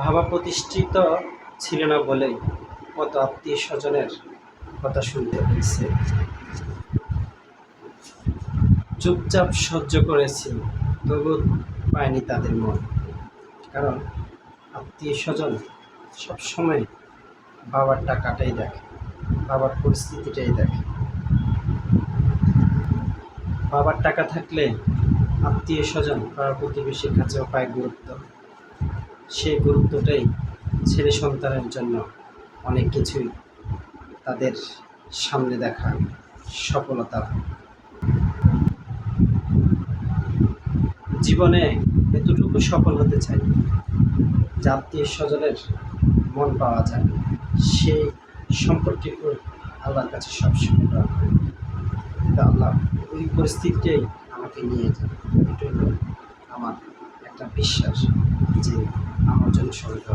ভাবা প্রতিষ্ঠিত ছিল না বলেই কত আত্মীয় স্বজনের কথা শুনতে হয়েছে। চুপচাপ সহ্য করেছি, তবু পায়নি তাদের মন। কারণ আত্মীয় স্বজন সবসময় বাবার টাকাটাই দেখে, বাবার পরিস্থিতিটাই দেখে। বাবার টাকা থাকলে আত্মীয় স্বজন পাড়া প্রতিবেশীর কাছেও পায় গুরুত্ব। সেই গুরুত্বটাই ছেলে সন্তানের জন্য অনেক কিছুই তাদের সামনে দেখা সফলতা। জীবনে এতটুকু সফল হতে চাই, যে আত্মীয় স্বজনের মন পাওয়া যায়, সেই সম্পর্কটুকু আল্লাহর কাছে সবসময় দোয়া করি কিন্তু আল্লাহ ওই পরিস্থিতিটাই আমাকে নিয়ে যায় এটাই আমার একটা বিশ্বাস যে আমার জন্য সবাই দোয়া